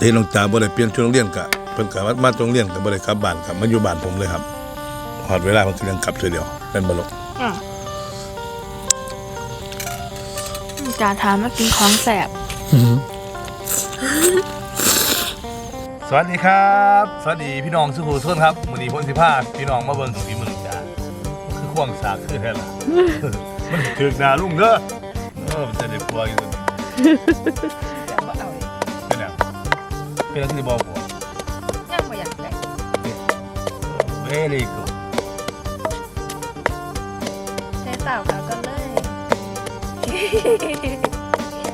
เห็นน้องจ๋าบ่ได้เปลี่ยนชุดโรงเรียนกะเพิ่นกะมาโรงเรียนกะบ่ได้กลับบ้านกะมาอยู่บ้านผมเลยครับฮอดเวลาเพิ่นก็ยังกลับเทื่อเดียวเป็นบ่ลกอะจ่าถามมากินของแสบสวัสดีครับ สวัสดีพี่น้องสุขุทุนครับมื้อนี้พ่นสิพาพี่น้องมาเบิ่งฝีมือน้องจ๋าคือควงสากคือแท้ล่ะมันถึกหน้าลุงเด้อเออมันจะได้ปัวอยู่เป็นหยัง เป็นอะไรที่บอกผมยังไม่อยากได้ very good ใช้สาวเขาก็เลย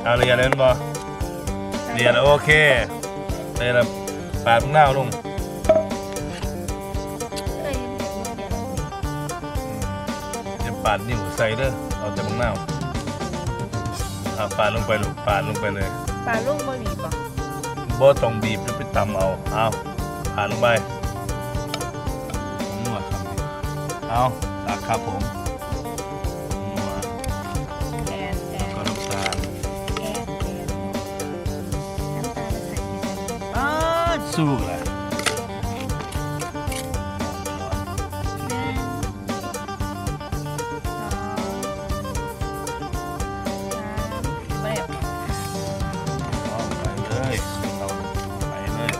เอาเรียนเล่นบ่เรียนโอเคได้ละปาดตรงหน้าลุงเคยเห็นแบบนี้เดี๋ยวจะปาดนิ้วใส่เด้อเอาแต่ตรงหน้าอ่าปาดลงไปลูกปาดลงไปเลยปลาลูกบะหมี่ปะ บ่ต้องบีบหรือไปตำเอาเอาผ่านลงไปนวดครับเอาตักครับผมนวดแอนแอนก็น้ำตาลแอนแอนน้ำตาลใส่ที่ฉันอ้าสู้เลย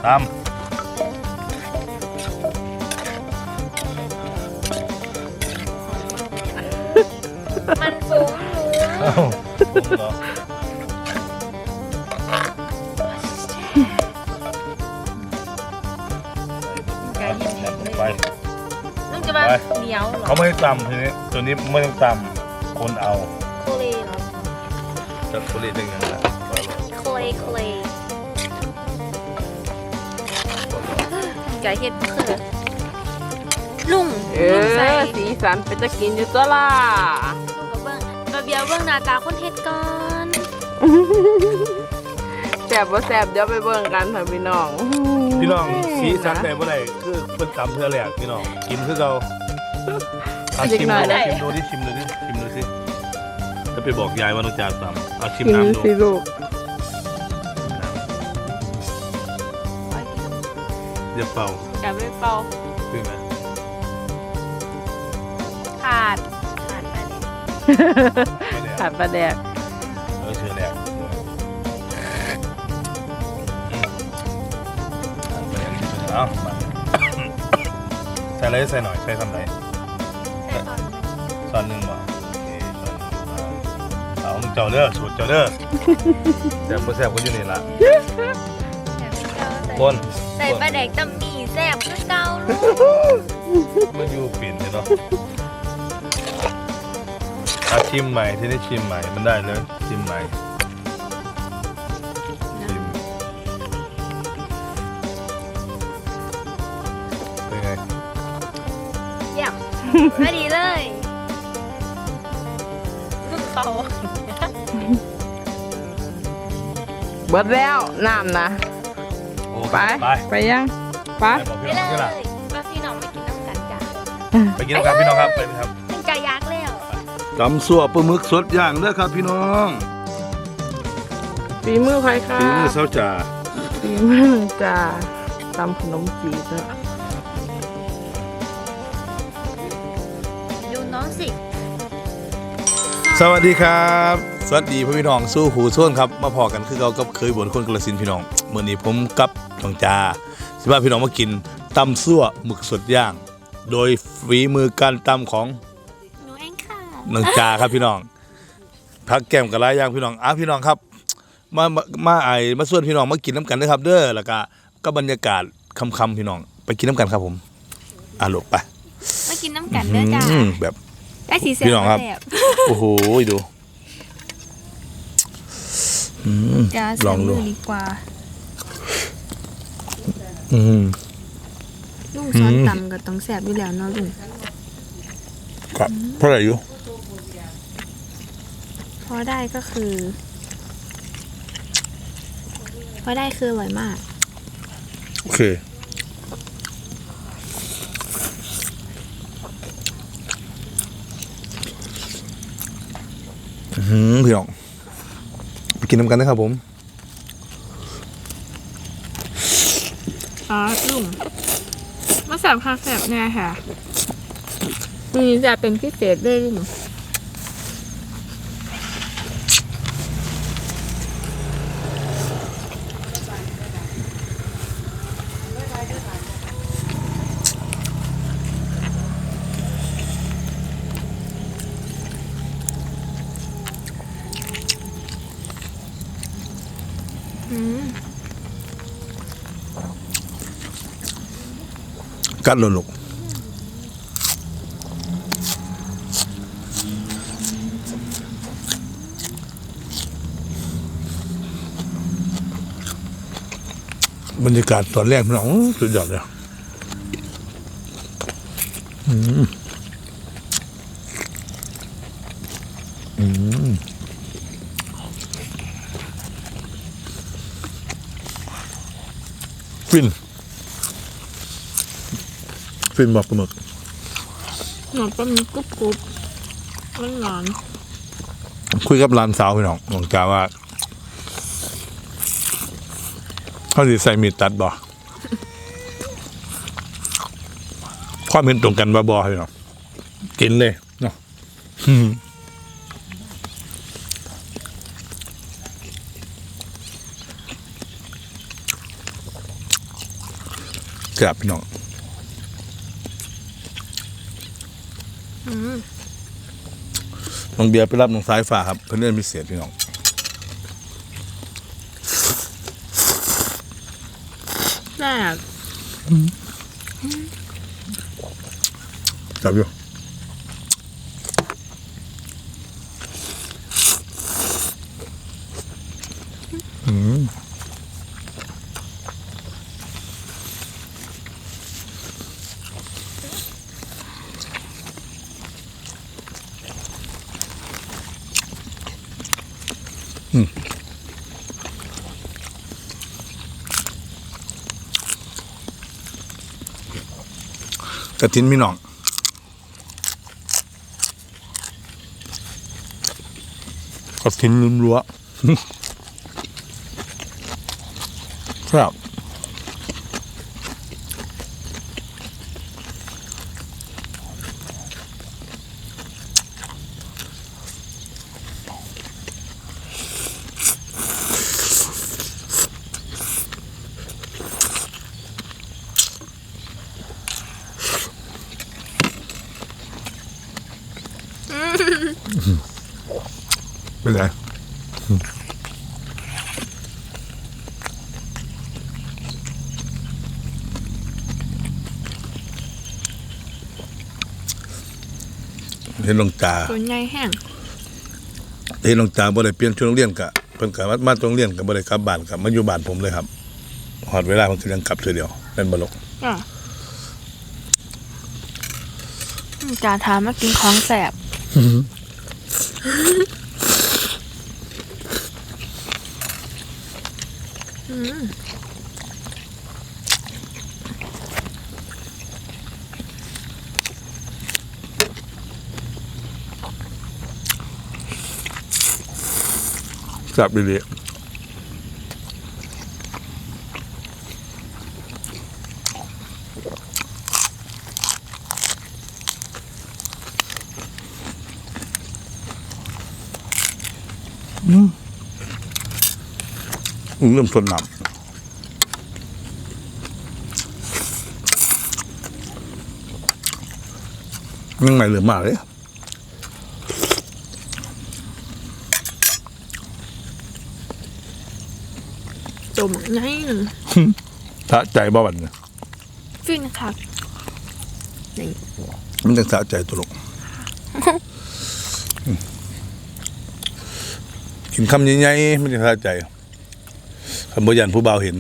ตำมันสูงหนูเอ้าผมเหรอไก่ยินดีลงเลไปยนุ่มจะมาเหนียวเหรอเขาไม่ให้ตำทีนี้ตัวนี้ไม่ต้องตำคนเอาโคเลเหรอจะคุยได้ยังไงล่ะ โคเลโคเล ไก่เห็ดคือลุงเอลุงใส่อสีสันเป็นจะกินอยู่ตัวล่ะลุงกับเบิ้งมาเบียวเบิ้งหน้าตาคนเฮ็ดก่อนแสบบ่แสบเดี๋ยวไปเบิ่งกันค่ะพี่น้องพี่น้องสีสันไหนเมื่อไหร่คือเป็นตำเพื่อแหลกพี่น้องกินคือเราเอาชิมดูชิมดูดิชิมดูดิชิมดูสิจะไปบอกยายว่าน้องจาตำเอาชิมนน้ำดูสิลูก อย่าเป่าอย่าไปเป่าคือไหมขาดขาดไปเลยขาดปลาแดกเออเชื่อแหลกเอามาใส่อะไรใส่หน่อย ใส่ทำไรใส่ตอนซ้อนหนึ่งบ่โอเคซ้อนหนึ่งเอาเอาของเจ้าเด้อสูตรเจ้าเด้อแซ่บบ่แซ่บก็อยู่นี่ล่ะแบบที่เจ้าใส่คน ใส่ปลาแดกตำหมี่แซ่บคือเก่าลูกมาอยู่ปิ่นเนาะอาชิมใหม่ที่ได้ชิมใหม่มันได้เลยชิมใหม่ชิมเป็นไงเยี่ยมไม่ดีเลยลูกเตาเบิดแล้วน้ำนะโอเค ไป ไปไปยังไปไปบอกไปพี่เลน้องยกันล่ะมาพี่น้องไม่กินน้ำกันจ้ะไปกินกันพี่น้องครับไปครับเป็นไก่ยักษ์แล้วตำสั่วปลาหมึกสดย่างเด้อครับพี่น้องฝีมือใครคะฝีมือสาวจ๋าฝีมือจ้าตำขนมจีบนะดูน้องสิสวัสดีครับ สวัสดีพี่น้องสู้หูส่วนครับ มาพอกันคือเรากับเคยบนคนกระสินธุ์พี่น้องเมื่อนี้ผมกับน้องจาสิว่าพี่น้องมากินตำซั่วหมึกสดย่าง โดยฝีมือการตำของหนูเองค่ะน้องจาครับพี่น้องพักแก้มกับลายย่างพี่น้องอ้าพี่น้องครับ มามามาไอมาส่วนพี่น้องมากินน้ำกันนะครับ เด้อแล้วก็ก็บรรยากาศคำๆพี่น้อง ไปกินน้ำกันครับผมอะลูกไปมากินน้ำกันเด้อจ้าอืมแบบไก่สีแซ่บพี่น้องครับ แซ่บโอ้โหดูอืม จ้าลใส่องดู มือดีกว่า อืมลุงซ้อนอืมตำก็ต้องแซ่บอยู่แล้วเนาะลุงครับเท่าไหร่อยู่พอได้ก็คือ พอได้คืออร่อยมาก โอเค อืมพี่น้องไปกินน้ำกันนะครับผม อ๋อลุงมาแสบคาแสบแน่ค่ะมีจะเป็นพิเศษด้วยลุง กัดลลูกบรรยากาศตอนแรกพี่น้องอื้อสุดยอดเลยอืมอืมฟิน ฟินบอกปลาหมึกหนอนปลาหมึกกรุบกรุบมันหวานคุยกับร้านสาวพี่น้องน้องกาว่าเขาสิใส่มีดตัดบ่ความเห็นตรงกันว่าบ่พี่น้องกินเลยเนาะอืมครับพี่น้อง น้องเบียร์ไปรับน้องสายฟ้าครับเพื่อนเล่นพิเศษพี่น้องแซ่บจับอยู่อืม ระทินพี่น้องกระทินลืมรั้วครับ เป็นไรเห็นหลวงตาตัวใหญ่แห้งเห็นหลวงตาบ่ได้เปลี่ยนชุดโรงเรียนกะเพิ่นกะมามาโรงเรียนกะบ่ได้กลับบ้านกะมาอยู่บ้านผมเลยครับฮอดเวลาเพิ่นก็ยังกลับเทื่อเดียวเป็นบ่ลกอะจ่าถามมากินของแสบ กลับดีๆอืมอืมเริ่มสนน้ำ ยังไงเหลือมากเลยตัวหมึกใหญ่หนึ่งสะใจบ่บันเนี่ยฟินค่ะนี่มันจะสะใจตลกกินคำใหญ่ๆมันจะสะใจคำบยันผู้บ่าวเห็น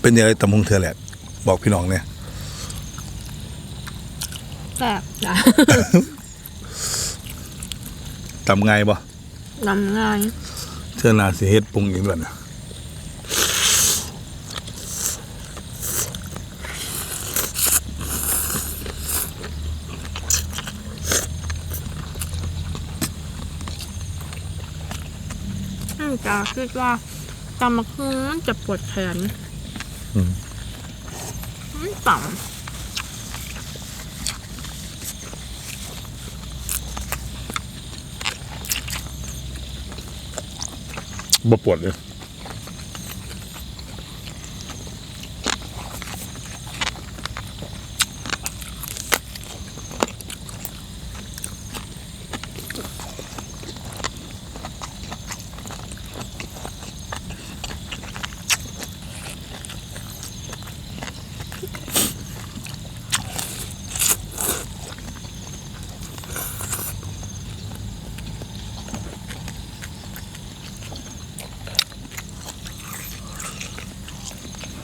เป็นยังไงตำมงเธอแหละ บอกพี่น้องเนี่ยแซ่บจ้ะตำไงบ่นำง่ายเชื่อนาสิเฮ็ดปรุงอีกด้วยนะอืมจ้าคิดว่าตำมะฮุงมันจะปวดแขนอืมมัน บ่ปวดเลย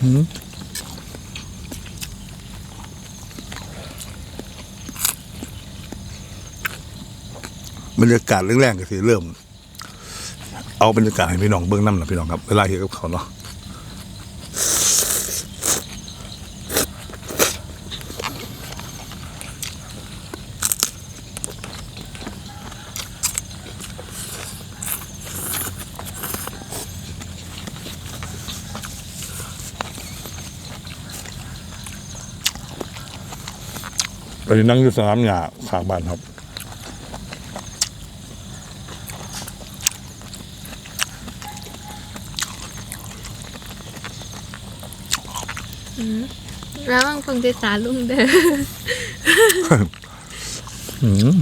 บรรยากาศแรงๆก็สิเริ่ม เอาบรรยากาศให้พี่น้องเบื้องน้ำนะพี่น้องครับ เวลาเหี่ยวกับเขาเนาะ อนนี้นั่งอยู่สนามหญ้าข้างบ้านครับำแล้วบางคนจะสาลุงเด้อ อืม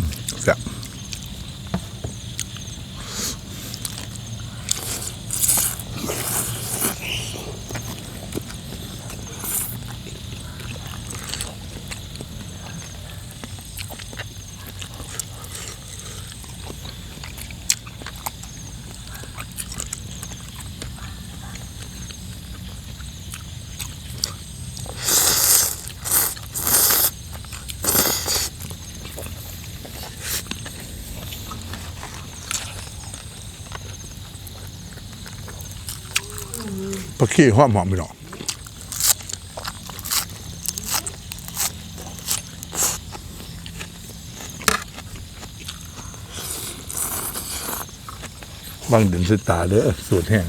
แซ่บปลาขี้หอมหอมพี่น้องบางเดินสิตาเด้อสูตรแห้ง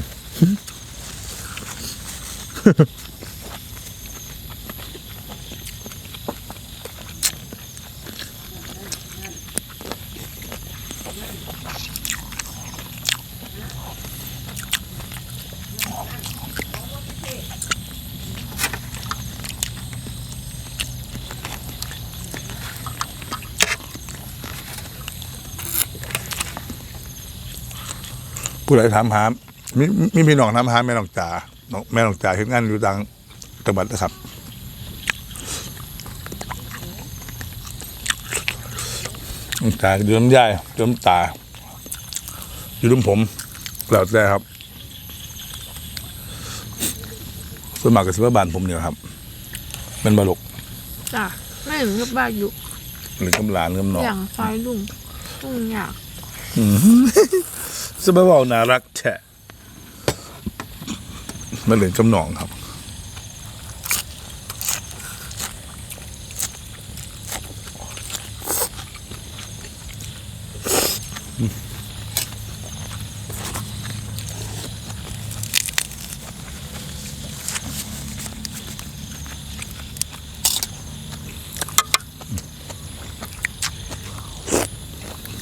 ผู้ใดถามหามีมีพี่น้องถามหาแม่น้องจ๋าน้องแม่น้องจ๋าเฮ็ดงานอยู่ต่างจังหวัดนะครับน้องจ๋าอยู่น้ำยายอยู่น้ำตาอยู่น้ำผมแล้วแต่ครับส่วนมากก็สิว่าบ้านผมเนี่ยครับแมันบลกจ้ะไม่ถึงกับบ้านอยู่หรือกำลานกำนองอย่างซอยลุงลุงอยาก สบายว่าน่ารักแฉะมาเหลือนกำนองครับ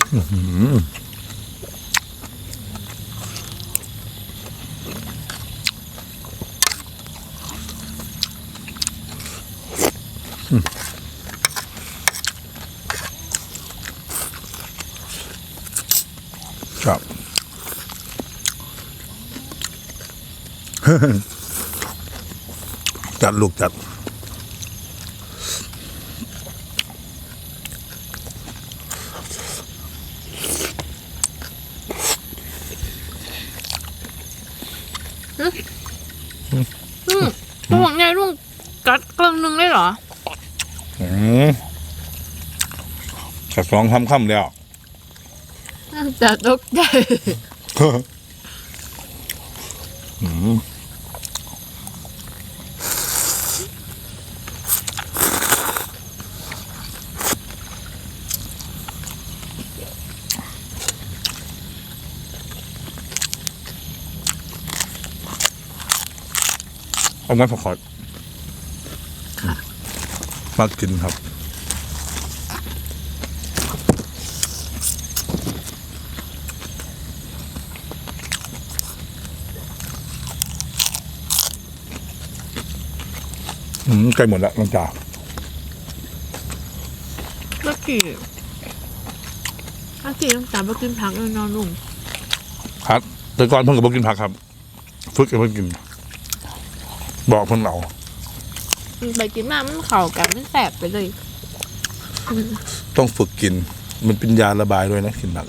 ค จัดลูกจัด อืมตัวไงลุงกัดกลางหนึงได้เหรอ อืมกัดสองคำคำแล้วจะตกใจ อืม เอาไว้พอขอดมากินครับ อืมใกล้หมดแล้วน้องจ๋าเมื่อกี้เมื่อกี้ต้องตามไปกินผักเลยนอนลุงครับแต่ก่อนเพิ่งกับพกินผักครับ ฝึกกับเพิ่งกิน บอกเพิ่งเอามันไปกินมามันเข่ากันมันแสบไปเลย ต้องฝึกกิน มันเป็นยาระบายด้วยนะกินผัก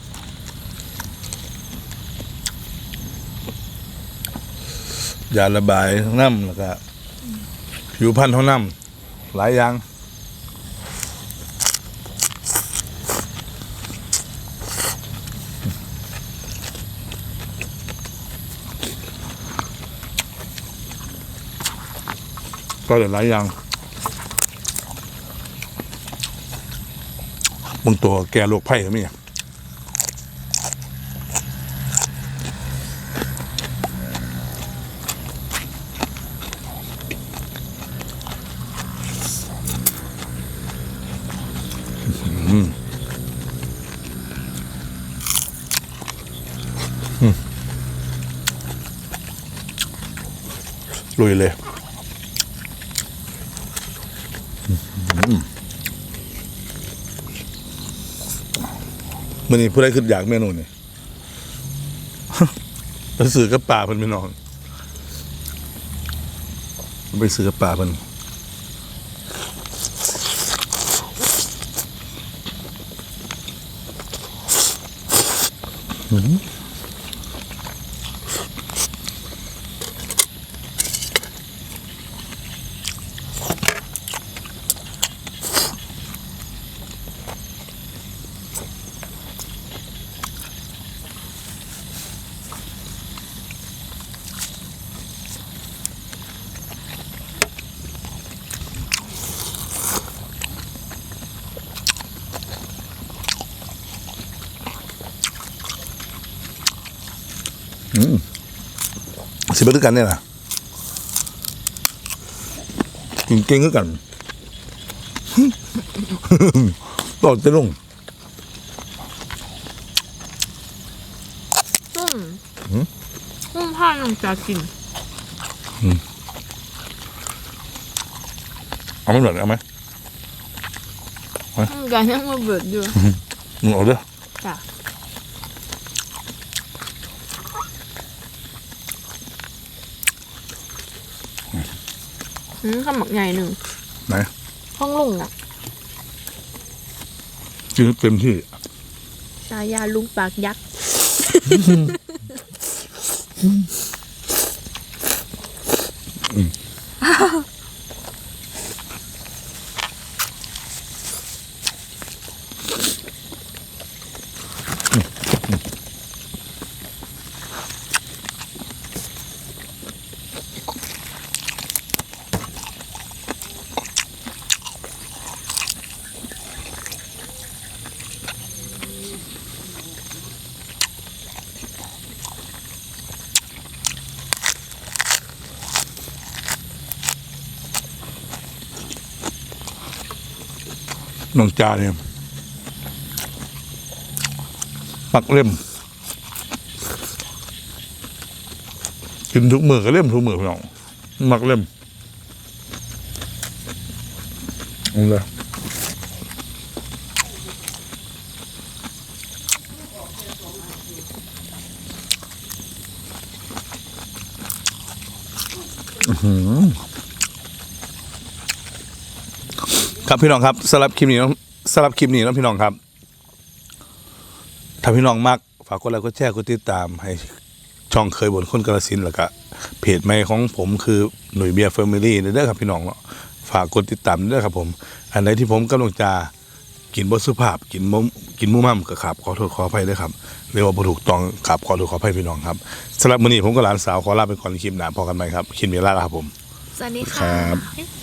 ยาระบายทั้งน้ำแล้วก็ผิวพรรณทั้งน้ำหลายอย่าง ก็หลายอย่างบางตัวแกโรคไผ่ก็มีลุยเลย นี้ผู้ใดขึ้นอยากเมนูนี่ไปซื้อกับป่าเพิ่นพี่น้องไปซื้อกับป่าเพิ่น สิไปด้วยกันเนี่ยนะกินเก่งก็กันบอกจะลงซุ่มหืมซุ่มผ้าน้องจะกินเอาไม่หมดเอาไหมน้องจะยังมาเบิดอยู่มึงเอาเด้อจ้ะ อืมข้าวหมักใหญ่หนึ่งไหนห้องลุงอะกินให้เต็มที่ชายาลุงปากยักษ์ น้องจาเนี่ยปักเล่ม กินทุกมือก็เล่มทุกมือพี่น้องมักเล่มเอาเลยอื้อหือ ครับพี่น้องครับสำหรับคลิปนี้เนาะสำหรับคลิปนี้เนาะพี่น้องครับถ้าพี่น้องมักฝากกดไลค์กดแชร์กดติดตามให้ช่องเคยบนคนกระสินธุ์แล้วก็เพจใหม่ของผมคือหน่วยเบียร์แฟมิลี่เด้อครับพี่น้องเนาะฝากกดติดตามเด้อครับผม อันไหนที่ผมกำลังจะกินบ่สุภาพกินมุมกินมุมมั่มก็ขับขอโทษขออภัยด้วยครับเรียกว่าบ่ถูกต้องขับขอโทษขออภัยพี่น้องครับสำหรับมื้อนี้ผมกับหลานสาวขอลาไปก่อนคลิปหน้าพอกันใหม่ครับคลิปนี้ลาแล้วครับผม สวัสดีครัค่ะบ